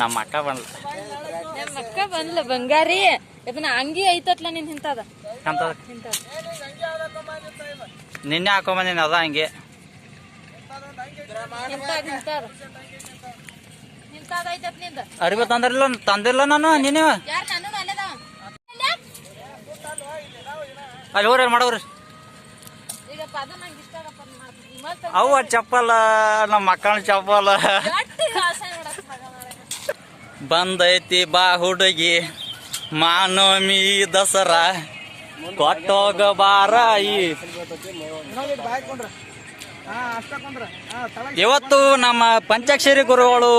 ನಮ್ಮ ಅಕ್ಕ ಬಂದ್ಲ. ನಮ್ಮ ಅಕ್ಕ ಬಂದ್ಲ ಬಂಗಾರಿ. ಇದನ್ನ ಅಂಗಿ ಐತತ್ಲ ನಿನ್ ಹಿಂತದ? ನಿನ್ನೆ ಹಾಕೊಂಬಂದಿನ ಅದ ನಿಂದ? ಅರಿವಿ ತಂದಿರಲಿಲ್ಲ ತಂದಿಲ್ಲ ನಾನು ನೀನು? ಅಲ್ಲಿ ಹೋಗ್ರಿ ಮಾಡೋರಿ? ಅವ ಚಪ್ಪಲ ನಮ್ಮ ಮಕ್ಕಳ ಚಪ್ಪಲ ಗಟ್ಟಿ ಆಸೆ ನೋಡಕ್ ಹಾಗ ಬಂದೈತಿ ಬಾ ಹುಡುಗಿ. ಮಾನವಮಿ ದಸರಾ. ಕೊಟ್ಟೋಗ ಬಾರಾಯಿ ಇವತ್ತು ನಮ್ಮ ಪಂಚಾಕ್ಷರಿ ಗುರುಗಳು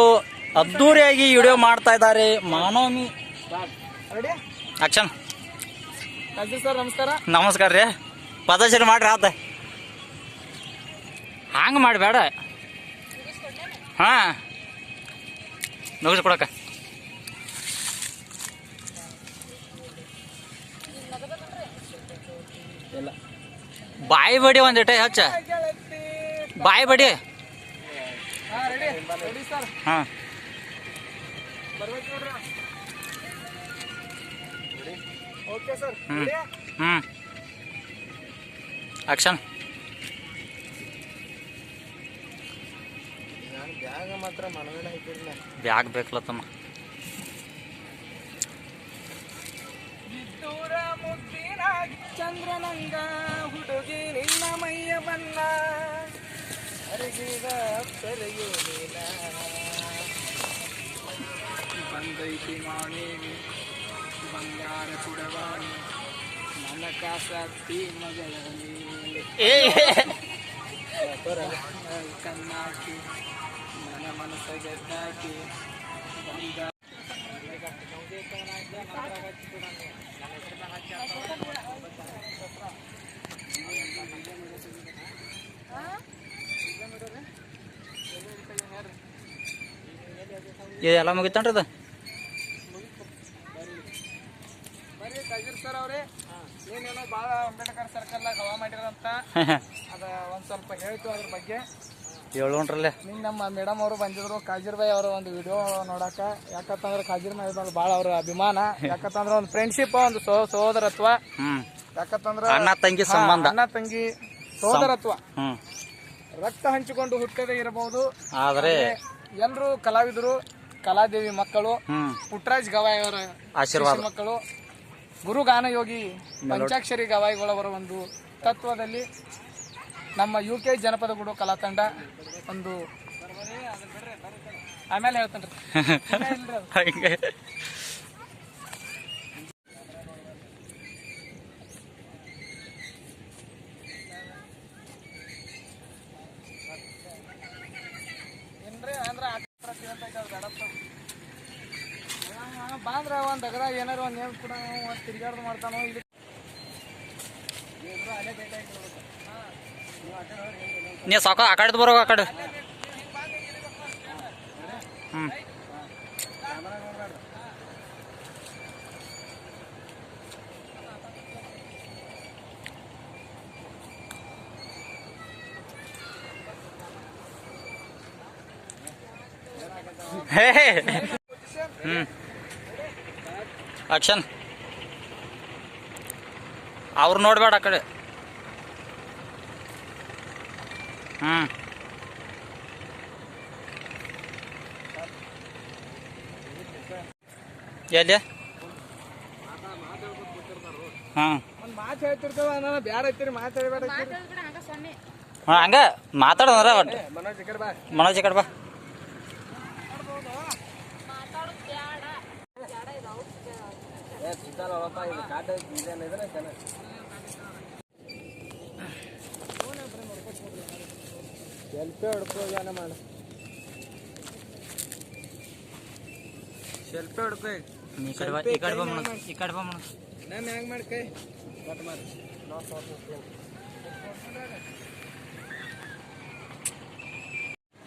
ಅದ್ದೂರಿಯಾಗಿ ವಿಡಿಯೋ ಮಾಡ್ತಾ ಇದ್ದಾರೆ. ಮಾನವಮಿ ಆಕ್ಷನ್ ಸರ್ ನಮಸ್ಕಾರ ನಮಸ್ಕಾರ ರೀ. ಪದಶ್ರೀ ಮಾಡ್ರಿ ಆತ. ಹಂಗೆ ಮಾಡಬೇಡ. ಹಾಂ. ಮುಗಿಸ್ಕೊಡಕ ಬಾಯಿ ಬಡಿ ಒಂದಿಟ್ಟೆ ಹಚ್ಚ. ಬಾಯಿ ಬಡಿ. ಹಾಂ. ಹ್ಞೂ ಆಕ್ಷನ್. ಬ್ಯಾಗ ಮಾತ್ರ ಮನಗಡೆ ಚಂದ್ರನಂಗ ಹುಡುಗಿ ನಿನ್ನ ಮೈಯ ಬನ್ನ ಅರಿಗಿದ ಅಪ್ಸರೆಯು ನೀನ ಬಂದೈತಿ ಮಾಣಿವಿ ಬಂಗಾರ ಕುಡವಾಣಿ ನನ್ನ ಕಾಸಕ್ತಿ ಮಗಳಲ್ಲಿ ಏ ಕಣ್ಣಾಕಿ ನನ್ನ ಮನಸ್ಸ ಗೆದ್ದಾಕಿ ಬಂದ ಇದೆಲ್ಲ ಮುಗಿತನ್ರಿ ಅದು? ಬರೀ ಕಜೀರ್ ಸರ್ ಅವ್ರೆ. ನೀನೇನೋ ಭಾಳ ಅಂಬೇಡ್ಕರ್ ಸರ್ಕಲ್ನಾಗ ಹವಾ ಮಾಡಿರಂತ ಅದ ಒಂದು ಸ್ವಲ್ಪ ಹೇಳ್ತು ಅದ್ರ ಬಗ್ಗೆ. ಹೇಳೋಣ್ರಲ್ಲೇ. ನಿನ್ ನಮ್ಮ ಮೇಡಮ್ ಅವರು ಬಂದಿದ್ರು. ಕಾಜಿರ್ ಬಾಯ್ ಅವರ ಒಂದು ವಿಡಿಯೋ ನೋಡಾಕ. ಯಾಕಂತಂದ್ರೆ ಕಾಜಿರ್ ಬಾಯ್ ಮೇಲೆ ಭಾಳ ಅವ್ರ ಅಭಿಮಾನ. ಯಾಕಂತಂದ್ರೆ ಒಂದು ಫ್ರೆಂಡ್ಶಿಪ್ ಒಂದು ಸೋ ಸಹೋದರತ್ವ ಹ್ಮ್. ಯಾಕಂತಂದ್ರ ಅಣ್ಣ ತಂಗಿ ಸಂಬಂಧ. ಅಣ್ಣ ತಂಗಿ ಸಹೋದರತ್ವ ಹ್ಮ್. ರಕ್ತ ಹಂಚಿಕೊಂಡು ಹುಟ್ಟದೇ ಇರಬಹುದು ಆದ್ರೆ ಎಲ್ಲರೂ ಕಲಾವಿದರು. ಕಲಾದೇವಿ ಮಕ್ಕಳು ಪುಟ್ರಾಜ್ ಪುಟ್ಟರಾಜ್ ಗವಾಯಿ ಅವರ ಆಶೀರ್ವಾದ. ಮಕ್ಕಳು ಗುರು ಗಾನಯೋಗಿ ಪಂಚಾಕ್ಷರಿ ಗವಾಯಿಗಳವರ ಒಂದು ತತ್ವದಲ್ಲಿ ನಮ್ಮ ಯು ಕೆ ಜನಪದ ಗುಡು ಕಲಾ ತಂಡ ಒಂದು ಆಮೇಲೆ ಹೇಳ್ತೇನೆ ಹಂಗೆ ಏನ್ರಿ ಅಂದ್ರ ಆ ಕಡೆ ಕೇಳ್ತಾ ಇದ್ದಾವ್ ದಡಪ್ಪ. ಆ, ಬಾಂದ್ರ ಒಂದ್ ಅಗರ ಏನಾರ ಒಂದ್ ನೇಮ್ ಕೂಡ ತಿರ್ಗಾಡ್ದು ಮಾಡ್ತಾನೋ ಇಲ್ಲಿ. ನೀ ಸಾಕ ಆ ಬರೋ ಆ ಕಡೆ. ಹೇ. ಹ್ಮ್. ಆಕ್ಷನ್ ಅವ್ರು ನೋಡ್ಬೇಡ ಆ ಕಡೆ. ಹ್ಞೂ ಎಲ್ಲಿ? ಹಾಂ ಹಂಗ ಮಾತಾಡೋದ್ರ ಒಟ್ಟು. ಮನೋಜ್ ಈ ಕಡೆ ಬಾ ಮನೋಜ್ ಈ ಕಡೆ ಬಾ ಮಾತಾಡೋದು ಬ್ಯಾಡ ಬ್ಯಾಡ ಇದಾವು ಸೆಲ್ಫಿ ಹೊಡ್ಕೋಗಾನ ಮಾಡ ಸೆಲ್ಫಿ ಹೊಡ್ಕೋ ಈ ಕಡೆ ಬಾ ಈ ಕಡೆ ಬಾ ಮನೋಜ್ ಈ ಕಡೆ ಬಾ ಮನೋಜ್ ನಾನು ಹೆಂಗ್ ಮಾಡಿ ಕೈ ಕಟ್ ಮಾಡಿ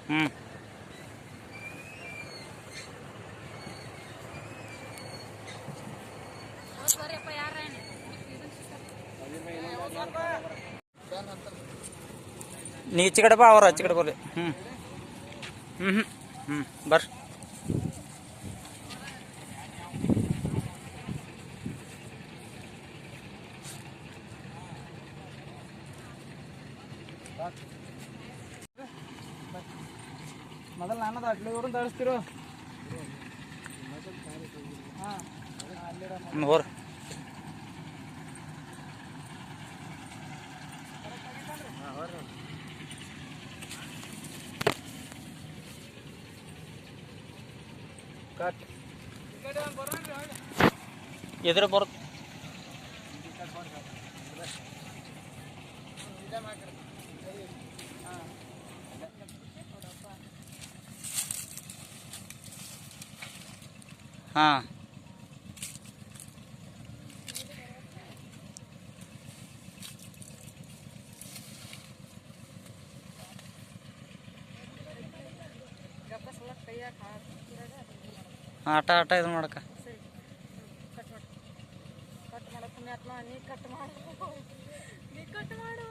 ಹ್ಞೂ ಸರಿಯಪ್ಪ ನೀ ಈಚೆ ಕಡೆ ಬಾ ಅವ್ರು ಆಚೆ ಬರ್ರಿ ಹ್ಞೂ ಹ್ಞೂ ಹ್ಞೂ ಹ್ಞೂ ಬರ್ರಿ ಮೊದಲು ನಾನದು ಅಟ್ಲಿ ಇವ್ರನ್ನ ತರಿಸ್ತಿರೋ ಹಾಂ ಹೋರ್. ಕಟ್ ಇದ್ರ ಬರ್ ಹಾಂ ಆಟ ಆಟ ಇದು ಮಾಡಕ್ಕ ಕಟ್ ಮಾಡೋ ಇದು ನೀ ಕಟ್ ಮಾಡು